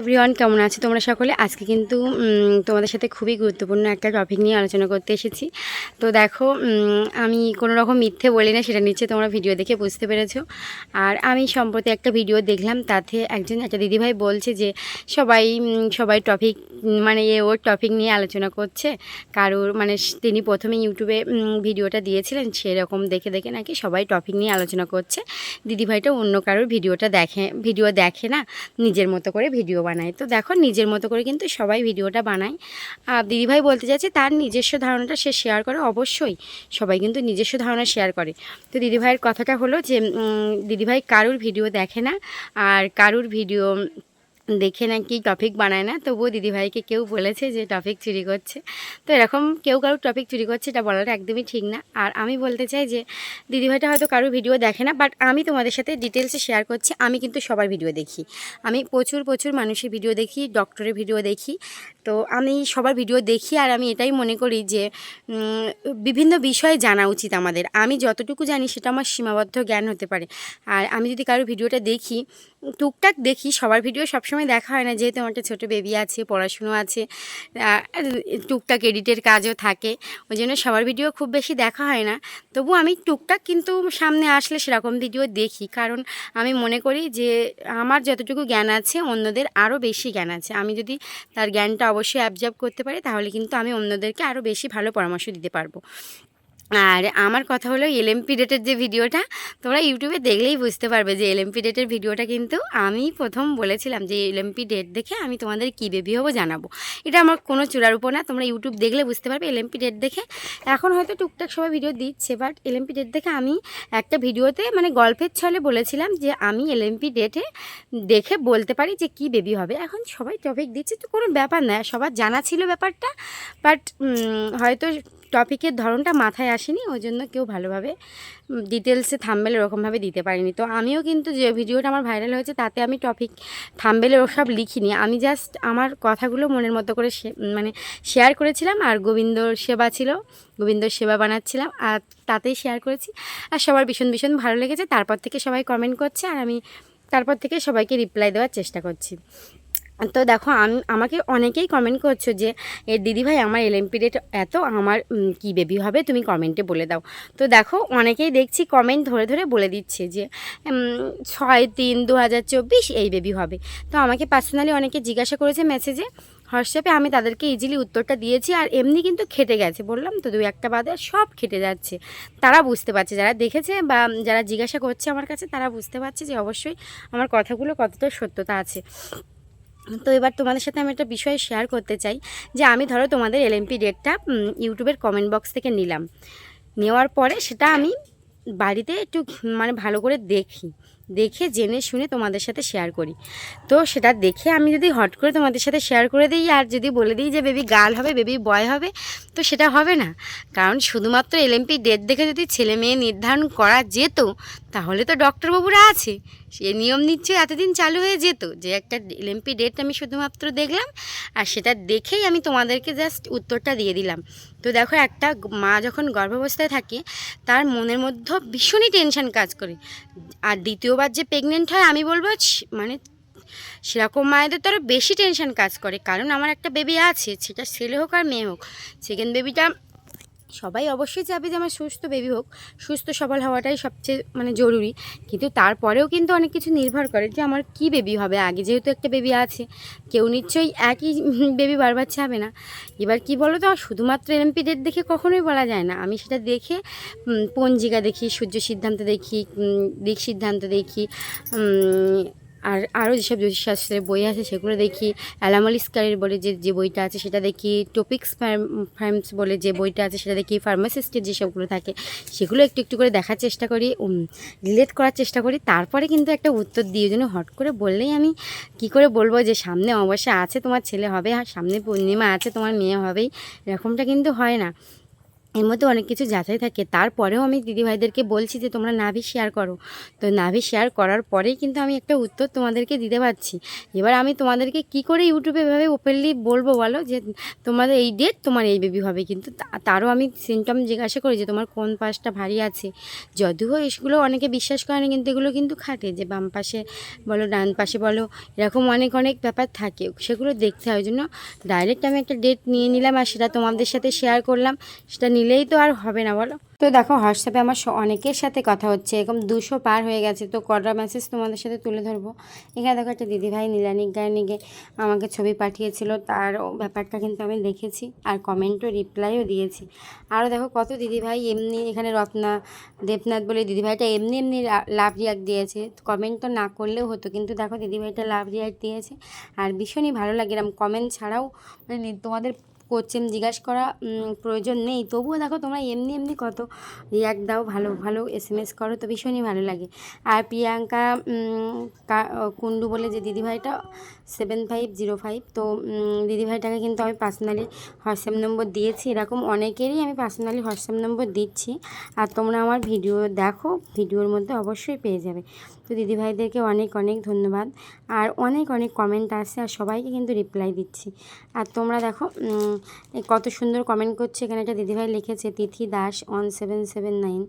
Everyone কেমন আছে তোমরা সকলে? আজকে কিন্তু তোমাদের সাথে খুবই গুরুত্বপূর্ণ একটা টপিক নিয়ে আলোচনা করতে এসেছি। তো দেখো আমি কোনো রকম মিথ্যে বলি না, সেটা নিচ্ছে তোমরা ভিডিও দেখে বুঝতে পেরেছ। আর আমি সম্প্রতি একটা ভিডিও দেখলাম, তাতে একজন, একটা দিদিভাই বলছে যে, সবাই সবাই টপিক মানে এ, ওর টপিক নিয়ে আলোচনা করছে। কারোর মানে তিনি প্রথমে ইউটিউবে ভিডিওটা দিয়েছিলেন, সেরকম দেখে দেখে নাকি সবাই টপিক নিয়ে আলোচনা করছে। দিদিভাইটা অন্য কারোর ভিডিওটা দেখে ভিডিও দেখে না, নিজের মতো করে ভিডিও বানায়। তো দেখো, নিজের মতো করে কিন্তু সবাই ভিডিওটা বানায়। আর দিদিভাই বলতে চাইছে, তার নিজস্ব ধারণাটা সে শেয়ার করে, অবশ্যই। সবাই কিন্তু নিজস্ব ধারণা শেয়ার করে। তো দিদিভাইয়ের কথাটা হলো যে দিদিভাই কারুর ভিডিও দেখে না? আর কারুর ভিডিও দেখে নাকি টপিক বানায় না, তবুও দিদিভাইকে কেউ বলেছে যে টপিক চুরি করছে। তো এরকম কেউ কারোর টপিক চুরি করছে, এটা বলাটা একদমই ঠিক না। আর আমি বলতে চাই যে, দিদিভাইটা হয়তো কারোর ভিডিও দেখে না বাট আমি তোমাদের সাথে ডিটেলসে শেয়ার করছি, আমি কিন্তু সবার ভিডিও দেখি। আমি প্রচুর প্রচুর মানুষের ভিডিও দেখি ডক্টরের ভিডিও দেখি। তো আমি সবার ভিডিও দেখি, আর আমি এটাই মনে করি যে বিভিন্ন বিষয়ে জানা উচিত আমাদের। আমি যতটুকু জানি সেটা আমার সীমাবদ্ধ জ্ঞান হতে পারে। আর আমি যদি কারোর ভিডিওটা দেখি, টুকটাক দেখি, সবার ভিডিও সবসময় দেখা হয় না, যেহেতু আমার একটা ছোটো বেবি আছে, পড়াশুনো আছে টুকটাক এডিটের কাজও থাকে, ওই জন্য সবার ভিডিও খুব বেশি দেখা হয় না। তবু আমি টুকটাক কিন্তু সামনে আসলে সেরকম ভিডিও দেখি, কারণ আমি মনে করি যে আমার যতটুকু জ্ঞান আছে, অন্যদের আরও বেশি জ্ঞান আছে। আমি যদি তার জ্ঞানটা অবশ্যই অ্যাবজর্ব করতে পারি, তাহলে কিন্তু আমি অন্যদেরকে আরও বেশি ভালো পরামর্শ দিতে পারব। আর আমার কথা হলো এলএমপি ডেটের যে ভিডিওটা, তোমরা ইউটিউবে দেখলেই বুঝতে পারবে যে এলএমপি ডেটের ভিডিওটা কিন্তু আমি প্রথম বলেছিলাম যে এলএমপি ডেট দেখে আমি তোমাদের কী বেবি হব জানাব। এটা আমার কোনো চূড়ার উপর না, তোমরা ইউটিউব দেখলে বুঝতে পারবে এলএমপি ডেট দেখে। এখন হয়তো টুকটাক সবাই ভিডিও দিচ্ছে বাট এলএমপি ডেট দেখে আমি একটা ভিডিওতে মানে গল্পের ছলে বলেছিলাম যে আমি এলএমপি ডেটে দেখে বলতে পারি যে কি বেবি হবে। এখন সবাই টপিক দিচ্ছে, তো কোনো ব্যাপার না, সবার জানা ছিল ব্যাপারটা বাট হয়তো টপিকের ধরনটা মাথায় আসেনি ওই জন্য কেউ ভালোভাবে ডিটেলসে থাম্বেল ওরকমভাবে দিতে পারিনি। তো আমিও কিন্তু যে ভিডিওটা আমার ভাইরাল হয়েছে, তাতে আমি টপিক থাম্বেলের ওসব লিখিনি। আমি জাস্ট আমার কথাগুলো মনের মতো করে মানে শেয়ার করেছিলাম, আর গোবিন্দর সেবা ছিল, গোবিন্দর সেবা বানাচ্ছিলাম, আর তাতেই শেয়ার করেছি। আর সবার ভীষণ ভীষণ ভালো লেগেছে। তারপর থেকে সবাই কমেন্ট করছে, আর আমি তারপর থেকে সবাইকে রিপ্লাই দেওয়ার চেষ্টা করছি। তো দেখো, আমি, আমাকে অনেকেই কমেন্ট করছ যে, এ দিদিভাই আমার এলএমপি ডেট এত, আমার কি বেবি হবে? তুমি কমেন্টে বলে দাও। তো দেখো, অনেকেই দেখছি কমেন্ট ধরে ধরে বলে দিচ্ছে যে ছয় তিন দু হাজার চব্বিশ এই বেবি হবে। তো আমাকে পার্সোনালি অনেকে জিজ্ঞাসা করেছে মেসেজে হোয়াটসঅ্যাপে আমি তাদেরকে ইজিলি উত্তরটা দিয়েছি আর এমনি কিন্তু খেটে গেছে। বললাম, তো দু একটা বাদে সব খেটে যাচ্ছে। তারা বুঝতে পারছে, যারা দেখেছে বা যারা জিজ্ঞাসা করছে আমার কাছে, তারা বুঝতে পারছে যে অবশ্যই আমার কথাগুলো কতটা সত্যতা আছে। তো এবার তোমাদের সাথে আমি একটা বিষয় শেয়ার করতে চাই, যে আমি ধরো তোমাদের এলএমপি ডেটটা ইউটিউবের কমেন্ট বক্স থেকে নিলাম। নেওয়ার পরে সেটা আমি বাড়িতে একটু মানে ভালো করে দেখি। দেখে, জেনে শুনে তোমাদের সাথে শেয়ার করি। তো সেটা দেখে আমি যদি হট করে তোমাদের সাথে শেয়ার করে দিই আর যদি বলে দিই যে বেবি গার্ল হবে বেবি বয় হবে, তো সেটা হবে না। কারণ শুধুমাত্র এলএমপি ডেট দেখে যদি ছেলে মেয়ে নির্ধারণ করা যেত, তাহলে তো ডক্টরবাবুরা আছে। সে নিয়ম নিশ্চয়ই এতদিন চালু হয়ে যেত যে, একটা এলএমপি ডেট আমি শুধুমাত্র দেখলাম আর সেটা দেখেই আমি তোমাদেরকে জাস্ট উত্তরটা দিয়ে দিলাম। তো দেখো একটা মা যখন গর্ভাবস্থায় থাকে, তার মনের মধ্যে ভীষণই টেনশন কাজ করে। আর দ্বিতীয়বার যে প্রেগনেন্ট হয়, আমি বলব মানে সেরকম মায়েদের তো আরও বেশি টেনশন কাজ করে। কারণ আমার একটা বেবি আছে, সেটা ছেলে হোক আর মেয়ে হোক সেকেন্ড বেবিটা সবাই অবশ্যই চাবে যে আমার সুস্থ বেবি হোক। সুস্থ সবল হওয়াটাই সবচেয়ে মানে জরুরি। কিন্তু তারপরেও কিন্তু অনেক কিছু নির্ভর করে যে আমার কি বেবি হবে। আগে যেহেতু একটা বেবি আছে, কেউ নিশ্চয়ই একই বেবি বারবার চাবে না। এবার কি বলো তো শুধুমাত্র এমপি ডেট দেখে কখনোই বলা যায় না। আমি সেটা দেখে পঞ্জিকা দেখি, সূর্য সিদ্ধান্ত দেখি দিক সিদ্ধান্ত দেখি আর আরও যেসব জ্যোতিষশাস্ত্রের বই আছে, সেগুলো দেখি। অ্যালামলিস্কারের বলে যে যে বইটা আছে, সেটা দেখি। টপিক্স ফার্মস বলে যে বইটা আছে, সেটা দেখি। ফার্মাসিস্টের যেসবগুলো থাকে, সেগুলো একটু একটু করে দেখার চেষ্টা করি রিলেট করার চেষ্টা করি। তারপরে কিন্তু একটা উত্তর দিয়ে জন্য হট করে বললেই আমি কি করে বলব যে, সামনে অবশ্যই আছে, তোমার ছেলে হবে, আর সামনে পূর্ণিমা আছে, তোমার মেয়ে হবেই। এরকমটা কিন্তু হয় না। এর মধ্যে অনেক কিছু যাচাই থাকে। তারপরেও আমি দিদিভাইদেরকে বলছি যে, তোমরা নাভি শেয়ার করো। তো নাভি শেয়ার করার পরেই কিন্তু আমি একটা উত্তর তোমাদেরকে দিতে পারছি। এবার আমি তোমাদেরকে কি করে ইউটিউবে এভাবে ওপেনলি বলব বলো? যে, তোমাদের এই ডেট তোমার এই বেবি হবে। কিন্তু তারও আমি সিমটম জিজ্ঞাসা করি যে, তোমার কোন পাশটা ভারী আছে? যদিও এসগুলো অনেকে বিশ্বাস করে না, কিন্তু এগুলো কিন্তু খাটে যে, বাম পাশে বলো, ডান পাশে বলো, এরকম অনেক অনেক ব্যাপার থাকে। সেগুলো দেখতে হয়। ওই জন্য ডাইরেক্ট আমি একটা ডেট নিয়ে নিলাম আর সেটা তোমাদের সাথে শেয়ার করলাম। সেটা নিলেই তো আর হবে না, বলো। তো দেখো হোয়াটসঅ্যাপে আমার অনেকের সাথে কথা হচ্ছে, এরকম দুশো পার হয়ে গেছে, তো কটা মেসেজ তোমাদের সাথে তুলে ধরবো? এখানে দেখো, একটা দিদিভাই নীলানি গায়নিকে আমাকে ছবি পাঠিয়েছিল, তার ব্যাপারটা কিন্তু আমি দেখেছি, আর কমেন্টও রিপ্লাইও দিয়েছি। আরও দেখো, কত দিদিভাই এমনি এখানে রত্না, দেবনাথ বলে দিদিভাইটা এমনি এমনি লাভ রিয়াক্ট দিয়েছে কমেন্ট তো না করলেও হতো, কিন্তু দেখো, দিদিভাইটা লাভ রিয়াক্ট দিয়েছে, আর ভীষণই ভালো লাগে এরকম কমেন্ট ছাড়াও মানে তোমাদের কোশ্চেন জিজ্ঞাসা করা প্রয়োজন নেই। তবুও দেখো তোমরা এমনি এমনি কত রিয়াক্ট দাও, ভালো ভালো এস এম এস করো, তো ভীষণই ভালো লাগে। আর প্রিয়াঙ্কা কুন্ডু বলে যে দিদিভাইটা সেভেন ফাইভ জিরো ফাইভ তো দিদিভাইটাকে কিন্তু আমি পার্সোনালি হোয়াটসঅ্যাপ নম্বর দিয়েছি। এরকম অনেকেরই আমি পার্সোনালি হোয়াটসঅ্যাপ নম্বর দিচ্ছি। আর তোমরা আমার ভিডিও দেখো ভিডিওর মধ্যে অবশ্যই পেয়ে যাবে। তো দিদিভাইদেরকে অনেক অনেক ধন্যবাদ। আর অনেক অনেক কমেন্ট আসছে আর সবাইকে কিন্তু রিপ্লাই দিচ্ছি। আর তোমরা দেখো কত সুন্দর কমেন্ট করছে। এখানে একটা দিদিভাই লিখেছে, Tithi Das one seven seven nine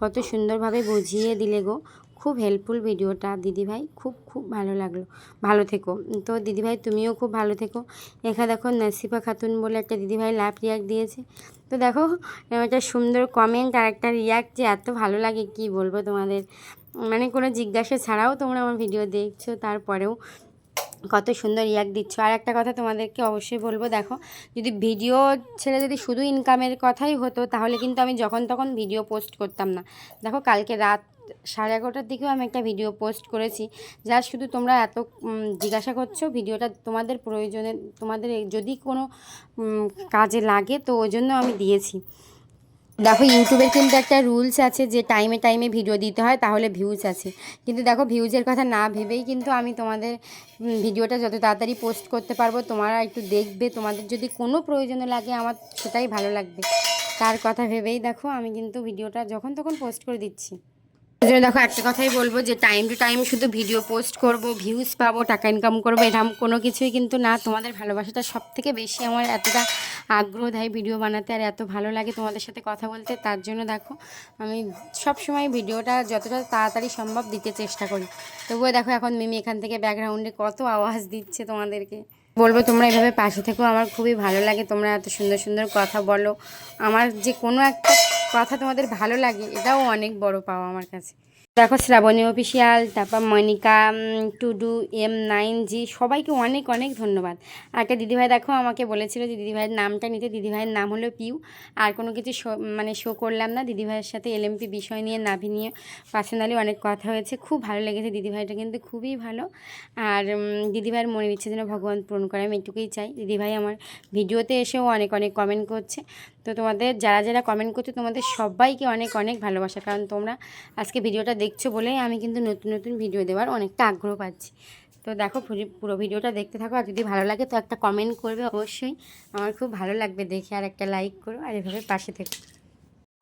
কত সুন্দরভাবে বুঝিয়ে দিলে গো। খুব হেল্পফুল ভিডিওটা। দিদিভাই, খুব খুব ভালো লাগল। ভালো থেকো। তো দিদিভাই, তুমিও খুব ভালো থেকো। এখানে দেখো, নাসিফা খাতুন বলে একটা দিদিভাই লাভ রিয়াক্ট দিয়েছে। তো দেখো, একটা সুন্দর কমেন্ট আর একটা রিয়াক্ট যে এত ভালো লাগে, কি বলব তোমাদের? মানে কোনো জিজ্ঞাসা ছাড়াও তোমরা আমার ভিডিও দেখছ, তারপরেও কত সুন্দর রিয়াক্ট দিচ্ছ। আর একটা কথা তোমাদেরকে অবশ্যই বলব, দেখো, যদি ভিডিও ছেড়ে যদি শুধু ইনকামের কথাই হতো, তাহলে কিন্তু আমি যখন তখন ভিডিও পোস্ট করতাম না। দেখো, কালকে রাত সাড়ে এগারোটার দিকেও আমি একটা ভিডিও পোস্ট করেছি, যা শুধু তোমরা এত জিজ্ঞাসা করছ, ভিডিওটা তোমাদের প্রয়োজনে, তোমাদের যদি কোনো কাজে লাগে, তো ওই জন্য আমি দিয়েছি। দেখো ইউটিউবের কিন্তু একটা রুলস আছে যে টাইমে টাইমে ভিডিও দিতে হয়, তাহলে ভিউজ আছে। কিন্তু দেখো ভিউজের কথা না ভেবেই কিন্তু আমি তোমাদের ভিডিওটা যত তাড়াতাড়ি পোস্ট করতে পারব, তোমারা একটু দেখবে, তোমাদের যদি কোনো প্রয়োজন লাগে আমার, সেটাই ভালো লাগবে। তার কথা ভেবেই দেখো, আমি কিন্তু ভিডিওটা যখন তখন পোস্ট করে দিচ্ছি। জন্য দেখো, একটা কথাই বলব যে টাইম টু টাইম শুধু ভিডিও পোস্ট করব ভিউজ পাবো, টাকা ইনকাম করব এরকম কোনো কিছুই কিন্তু না। তোমাদের ভালোবাসাটা সব থেকে বেশি আমার এতটা আগ্রহ দেয় ভিডিও বানাতে, আর এত ভালো লাগে তোমাদের সাথে কথা বলতে। তার জন্য দেখো, আমি সব সময় ভিডিওটা যতটা তাড়াতাড়ি সম্ভব দিতে চেষ্টা করি। তবুও দেখো, এখন মিমি এখান থেকে ব্যাকগ্রাউন্ডে কত আওয়াজ দিচ্ছে তোমাদেরকে। বলব, তোমরা এভাবে পাশে থেকেও আমার খুবই ভালো লাগে, তোমরা এত সুন্দর সুন্দর কথা বলো। আমার যে কোনো একটা কথা তোমাদের ভালো লাগে, এটাও অনেক বড় পাওয়া আমার কাছে। দেখো শ্রাবণী অফিসিয়াল তারপর Monika Tudu, M nine G, সবাইকে অনেক অনেক ধন্যবাদ। আর একটা দিদিভাই দেখো আমাকে বলেছিল যে দিদিভাইয়ের নামটা নিতে, দিদিভাইয়ের নাম হলো পিউ। আর কোনো কিছু শো- মানে শো করলাম না, দিদিভাইয়ের সাথে এলএমপি বিষয় নিয়ে, নাভি নিয়ে পার্সোনালি অনেক কথা হয়েছে, খুব ভালো লেগেছে দিদিভাইটা কিন্তু খুবই ভালো। আর দিদিভাইয়ের মনের ইচ্ছে যেন ভগবান পূরণ করে, আমি এটুকুই চাই। দিদিভাই আমার ভিডিওতে এসেও অনেক অনেক কমেন্ট করছে। তো তোমাদের যারা যারা কমেন্ট করছ, তোমাদের সবাইকে অনেক অনেক ভালোবাসা। কারণ তোমরা আজকে ভিডিওটা দেখছ বলেই আমি কিন্তু নতুন নতুন ভিডিও দেওয়ার অনেকটা আগ্রহ পাচ্ছি। তো দেখো, পুরো ভিডিওটা দেখতে থাকো। আর যদি ভালো লাগে তো একটা কমেন্ট করবে অবশ্যই। আমার খুব ভালো লাগবে দেখে, আর একটা লাইক করো, আর এভাবে পাশে থেকো।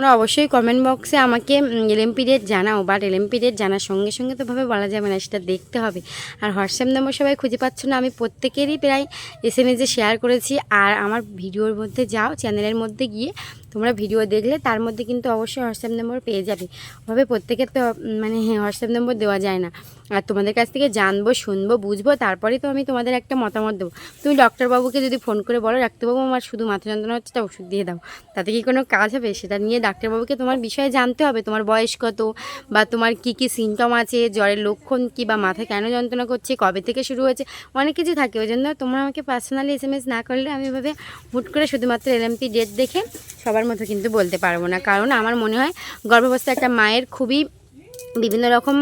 তোমরা অবশ্যই কমেন্ট বক্সে আমাকে এলএমপি ডেট জানাও বাট এলএমপি ডেট জানার সঙ্গে সঙ্গে তো ভাবে বলা যাবে না, সেটা দেখতে হবে। আর হোয়াটসঅ্যাপ নম্বর সবাই খুঁজে পাচ্ছ না, আমি প্রত্যেকেরই প্রায় এস এম এসে শেয়ার করেছি। আর আমার ভিডিওর মধ্যে যাও চ্যানেলের মধ্যে গিয়ে তোমরা ভিডিও দেখলে তার মধ্যে কিন্তু অবশ্যই হোয়াটসঅ্যাপ নম্বর পেয়ে যাবে। ওভাবে প্রত্যেকের তো মানে হোয়াটসঅ্যাপ নম্বর দেওয়া যায় না। আর তোমাদের কাছ থেকে জানব, শুনব, বুঝব, তারপরে তো আমি তোমাদের একটা মতামত দেবো। তুমি ডক্টরবাবুকে যদি ফোন করে বলো, ডাক্তারবাবু আমার শুধু মাথা যন্ত্রণা হচ্ছে তা ওষুধ দিয়ে দাও। তাতে কি কোনো কাজ হবে? সেটা নিয়ে ডাক্তারবাবুকে তোমার বিষয়ে জানতে হবে। তোমার বয়স কত? বা তোমার কি কি সিমটম আছে? জ্বরের লক্ষণ কি? বা মাথায় কেন যন্ত্রণা করছে? কবে থেকে শুরু হয়েছে? অনেক কিছু থাকে। ওই জন্য তোমরা আমাকে পার্সোনালি এস না করলে আমি এভাবে হুট করে শুধুমাত্র এলএমপি ডেট দেখে সবার মতো কিন্তু বলতে পারব না। কারণ আমার মনে হয় গর্ভাবস্থায় একটা মায়ের খুবই বিভিন্ন রকম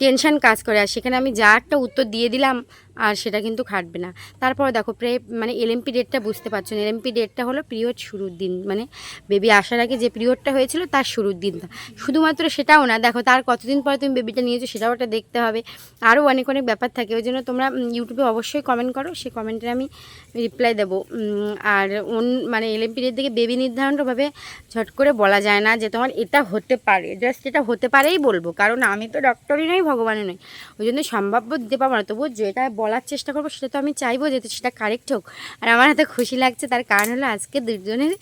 টেনশন কাজ করে। আর সেখানে আমি যা একটা উত্তর দিয়ে দিলাম আর সেটা কিন্তু খাটবে না। তারপর দেখো প্রে মানে এলএমপি ডেটটা বুঝতে পারছ না। এলএমপি ডেটটা হলো পিরিয়ড শুরুর দিন মানে বেবি আসার আগে যে পিরিয়ডটা হয়েছিল তার শুরুর দিনটা শুধুমাত্র সেটাও না, দেখো তার কতদিন পরে তুমি বেবিটা নিয়েছো সেটাও একটা দেখতে হবে। আরও অনেক অনেক ব্যাপার থাকে, ওই জন্য তোমরা ইউটিউবে অবশ্যই কমেন্ট করো সেই কমেন্টে আমি রিপ্লাই দেবো। আর অন মানে এলএমপি ডেট থেকে বেবি নির্ধারণভাবে ঝট করে বলা যায় না যে তোমার এটা হতে পারে জাস্ট এটা হতে পারেই বলব। কারণ আমি তো ডক্টরই নই, ভগবানই নই। ওই জন্য সম্ভাব্য দিতে পারব না। তবুও যেটা বলার চেষ্টা করব, সেটা তো আমি চাইব যেহেতু সেটা কারেক্ট হোক। আর আমার এত খুশি লাগছে, তার কারণ হলো আজকে দুজনের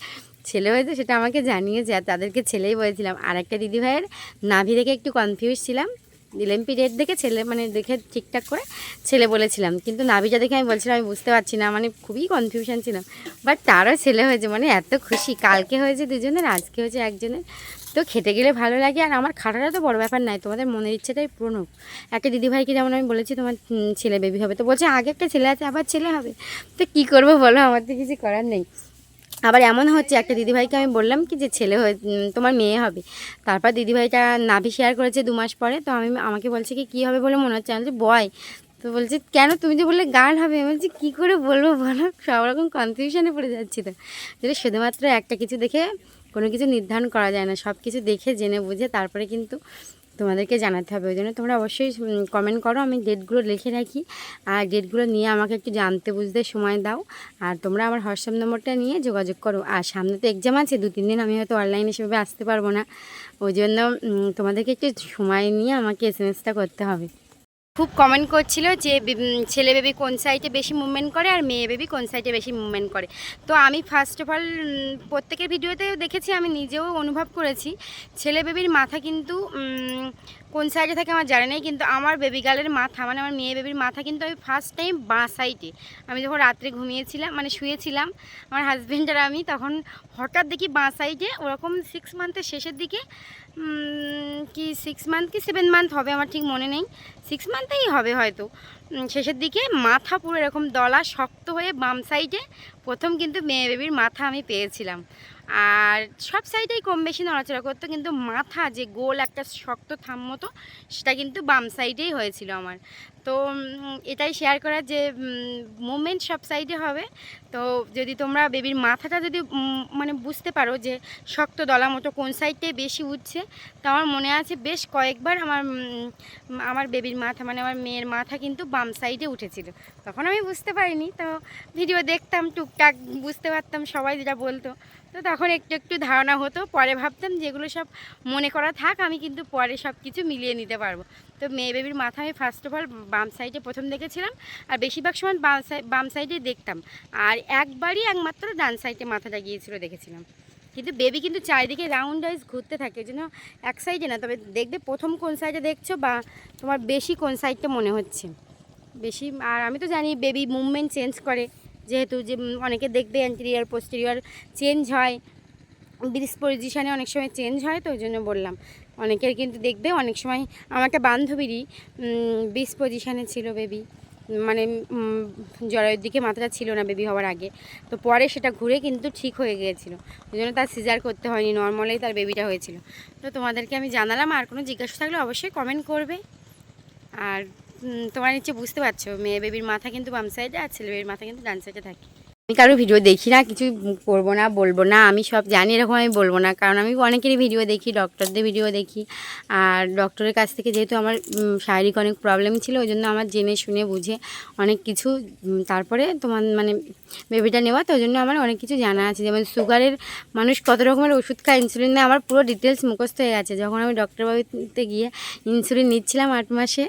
ছেলে হয়েছে, সেটা আমাকে জানিয়েছে, আর তাদেরকে ছেলেই বলেছিলাম। আর একটা দিদিভাইয়ের নাভি দেখে একটু কনফিউজ ছিলাম। এলএমপি ডেট দেখে ছেলে মানে দেখে ঠিকঠাক করে ছেলে বলেছিলাম। কিন্তু নাভিটা দেখে আমি বলছিলাম, আমি বুঝতে পারছি না মানে খুবই কনফিউশন ছিলাম বাট তারও ছেলে হয়েছে মানে এত খুশি। কালকে হয়েছে দুজনের, আজকে হয়েছে একজনের। তো খেতে গেলে ভালো লাগে, আর আমার খাটাটা তো বড় ব্যাপার নাই তোমাদের মনের ইচ্ছেটাই পূরণ হোক। একটা দিদিভাইকে যেমন আমি বলেছি, তোমার ছেলে বেবি হবে। তো বলছে, আগে একটা ছেলে আছে, আবার ছেলে হবে। তো কী করব বলো, আমার তো কিছু করার নেই। আবার এমন হচ্ছে, একটা দিদিভাইকে আমি বললাম কি যে ছেলে হয়ে তোমার মেয়ে হবে। তারপর দিদিভাইটা নাভি শেয়ার করেছে দু মাস পরে, তো আমি, আমাকে বলছে কি, কী হবে বলে মনে হচ্ছে? আমি বয় তো বলছে, কেন তুমি যে বললে গার্ল হবে? আমি বলছি, কী করে বলব বলো? সব রকম কনফিউশনে পড়ে যাচ্ছি তো। যেটা শুধুমাত্র একটা কিছু দেখে কোনো কিছু নির্ধারণ করা যায় না সব কিছু দেখে, জেনে বুঝে, তারপরে কিন্তু তোমাদেরকে জানাতে হবে, ওই জন্য তোমরা অবশ্যই কমেন্ট করো, আমি ডেটগুলো লিখে রাখি। আর ডেটগুলো নিয়ে আমাকে একটু জানতে বুঝতে সময় দাও। আর তোমরা আমার হোয়াটসঅ্যাপ নম্বরটা নিয়ে যোগাযোগ করো। আর সামনে তো এক্সাম আছে দু তিন দিন আমি হয়তো অনলাইনে সেভাবে আসতে পারব না। ওই জন্য তোমাদেরকে একটু সময় নিয়ে আমাকে এস করতে হবে। খুব কমেন্ট করছিল যে ছেলে বেবি কোন সাইডে বেশি মুভমেন্ট করে আর মেয়ে বেবি কোন সাইডে বেশি মুভমেন্ট করে। তো আমি ফার্স্ট অফ অল প্রত্যেকের ভিডিওতেও দেখেছি, আমি নিজেও অনুভব করেছি। ছেলে বেবির মাথা কিন্তু কোন সাইডে থাকে আমার জানা নেই, কিন্তু আমার বেবি গার্লের মাথা মানে আমার মেয়ে বেবির মাথা কিন্তু আমি ফার্স্ট টাইম বাঁ সাইডে আমি যখন রাত্রে ঘুমিয়েছিলাম মানে শুয়েছিলাম, আমার হাজব্যান্ড আর আমি, তখন হঠাৎ দেখি বাঁ সাইডে ওরকম সিক্স মান্থের শেষের দিকে কি সিক্স মান্থ কি সেভেন মান্থ হবে? আমার ঠিক মনে নেই। সিক্স মান্থেই হবে হয়তো। শেষের দিকে মাথা পুরো এরকম দলা শক্ত হয়ে বাম সাইডে প্রথম কিন্তু মেয়ে বেবির মাথা আমি পেয়েছিলাম। আর সব সাইডেই কম বেশি নড়াচড়া করতো, কিন্তু মাথা যে গোল একটা শক্ত থাম মতো সেটা কিন্তু বাম সাইডেই হয়েছিল আমার। তো এটাই শেয়ার করার যে মুভমেন্ট সব সাইডে হবে। তো, যদি তোমরা বেবির মাথাটা যদি মানে বুঝতে পারো যে, শক্ত দলা মতো কোন সাইডটাই বেশি উঠছে, তো আমার মনে আছে বেশ কয়েকবার আমার আমার বেবির মাথা মানে আমার মেয়ের মাথা কিন্তু বাম সাইডে উঠেছিল। তখন আমি বুঝতে পারিনি, তো ভিডিও দেখতাম, টুকটাক বুঝতে পারতাম, সবাই যেটা বলতো। তো তখন একটু একটু ধারণা হতো, পরে ভাবতাম যেগুলো সব মনে করা থাক, আমি কিন্তু পরে সব কিছু মিলিয়ে নিতে পারব। তো মেয়ে বেবির মাথা আমি ফার্স্ট অফ অল বাম সাইডে প্রথম দেখেছিলাম, আর বেশিরভাগ সময় বাম সাইড বাম সাইডে দেখতাম। আর একবারই একমাত্র ডান সাইডে মাথাটা গিয়েছিল দেখেছিলাম। কিন্তু বেবি কিন্তু চারিদিকে রাউন্ড ওয়াইজ ঘুরতে থাকে জন্য এক সাইডে না, তবে দেখবে প্রথম কোন সাইডে দেখছ বা তোমার বেশি কোন সাইডটা মনে হচ্ছে। বেশি, আর আমি তো জানি বেবি মুভমেন্ট চেঞ্জ করে, যেহেতু যে অনেকে দেখবে অ্যান্টেরিয়ার পোস্টেরিয়র চেঞ্জ হয় ব্রিজ পজিশানে অনেক সময় চেঞ্জ হয়, তো ওই জন্য বললাম। অনেকের কিন্তু দেখবে, অনেক সময় আমার একটা বান্ধবীরই ব্রিজ পজিশানে ছিল বেবি মানে জরায়ুর দিকে মাথাটা ছিল না বেবি হওয়ার আগে। তো পরে সেটা ঘুরে কিন্তু ঠিক হয়ে গিয়েছিল। ওই জন্য তার সিজার করতে হয়নি নর্মালেই তার বেবিটা হয়েছিল। তো তোমাদেরকে আমি জানালাম, আর কোনো জিজ্ঞাসা থাকলে অবশ্যই কমেন্ট করবে। আর তোমরা নিশ্চয়ই বুঝতে পারছ, মেয়ে বেবির মাথা কিন্তু বাম সাইডে আর ছেলে বেবির মাথা কিন্তু ডান সাইডে থাকে। আমি কারও ভিডিও দেখি না, কিছু করব না, বলব না, আমি সব জানি এরকম আমি বলব না, কারণ আমি অনেকেরই ভিডিও দেখি ডক্টরদের ভিডিও দেখি, আর ডক্টরের কাছ থেকে যেহেতু আমার শারীরিক অনেক প্রবলেম ছিল, ওই জন্য আমার জেনে শুনে বুঝে অনেক কিছু তারপরে তোমার মানে বেবিটা নেওয়া, তো ওই জন্য আমার অনেক কিছু জানা আছে, যেমন সুগারের মানুষ কত রকমের ওষুধ খায় ইনসুলিন নেয় আমার পুরো ডিটেলস মুখস্থ হয়ে গেছে যখন আমি ডক্টরবাবুতে গিয়ে ইনসুলিন নিচ্ছিলাম আট মাসে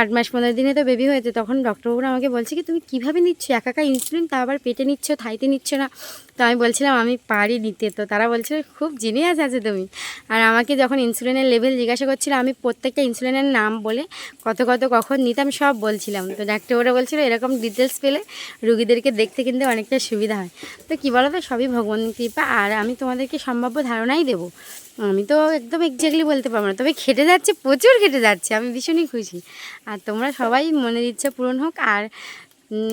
আট মাস পনেরো দিনে তো বেবি হয়েছে, তখন ডক্টরবাবুরা আমাকে বলছে কি, তুমি কীভাবে নিচ্ছ? একা একা ইনসুলিন তা আবার পেটে নিচ্ছ, থাইতে নিচ্ছ না? তো আমি বলছিলাম, আমি পারি নিতে। তো তারা বলছিল, খুব জিনিয়াস আছে তুমি। আর আমাকে যখন ইনসুলিনের লেভেল জিজ্ঞাসা করছিল, আমি প্রত্যেকটা ইনসুলিনের নাম বলে কত কত কখন নিতাম সব বলছিলাম। তো ডাক্তারবাবুরা বলছিল, এরকম ডিটেলস পেলে রুগীদেরকে দেখতে কিন্তু অনেকটা সুবিধা হয়। তো কী বলো তো সবই ভগবান কৃপা, আর আমি তোমাদেরকে সম্ভাব্য ধারণাই দেবো। আমি তো একদম এক্স্যাক্টলি বলতে পারব না, তবে খেটে যাচ্ছে, প্রচুর খেটে যাচ্ছে, আমি ভীষণই খুশি। আর তোমরা সবাই মনের ইচ্ছা পূরণ হোক, আর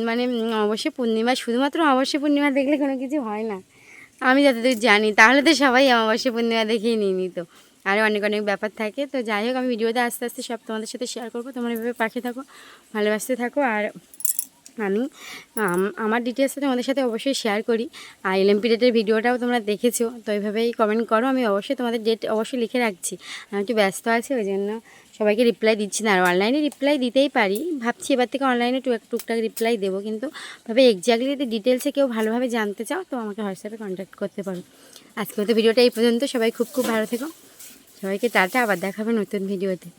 মানে অবশ্যই পূর্ণিমা, শুধুমাত্র অবশ্যই পূর্ণিমা দেখলে কোনো কিছু হয় না। আমি যতদূর জানি, তাহলে তো সবাই অমাবস্যা পূর্ণিমা দেখেই নিয়ে নিত। আরও অনেক অনেক ব্যাপার থাকে। তো যাই হোক, আমি ভিডিওতে আস্তে আস্তে সব তোমাদের সাথে শেয়ার করব। তোমরা এভাবে পাখি থাকো, ভালোবাসতে থাকো। আর আমি আমার ডিটেলসটা তোমাদের সাথে অবশ্যই শেয়ার করি। আর এলএমপি ডেটের ভিডিওটাও তোমরা দেখেছ। তো এইভাবেই কমেন্ট করো। আমি অবশ্যই তোমাদের ডেট অবশ্যই লিখে রাখছি। আমি একটু ব্যস্ত আছি, ওই জন্য সবাইকে রিপ্লাই দিচ্ছি না। আর অনলাইনে রিপ্লাই দিতেই পারি। ভাবছি এবার থেকে অনলাইনে টুক টুকটাক রিপ্লাই দেবো। কিন্তু ভাবে এক্স্যাক্টলি যদি ডিটেলসে কেউ ভালোভাবে জানতে চাও, তো আমাকে হোয়াটসঅ্যাপে কন্ট্যাক্ট করতে পারো। আজকে তো ভিডিওটা এই পর্যন্ত। সবাই খুব খুব ভালো থেকো। সবাইকে টাটা। আবার দেখাবে নতুন ভিডিওতে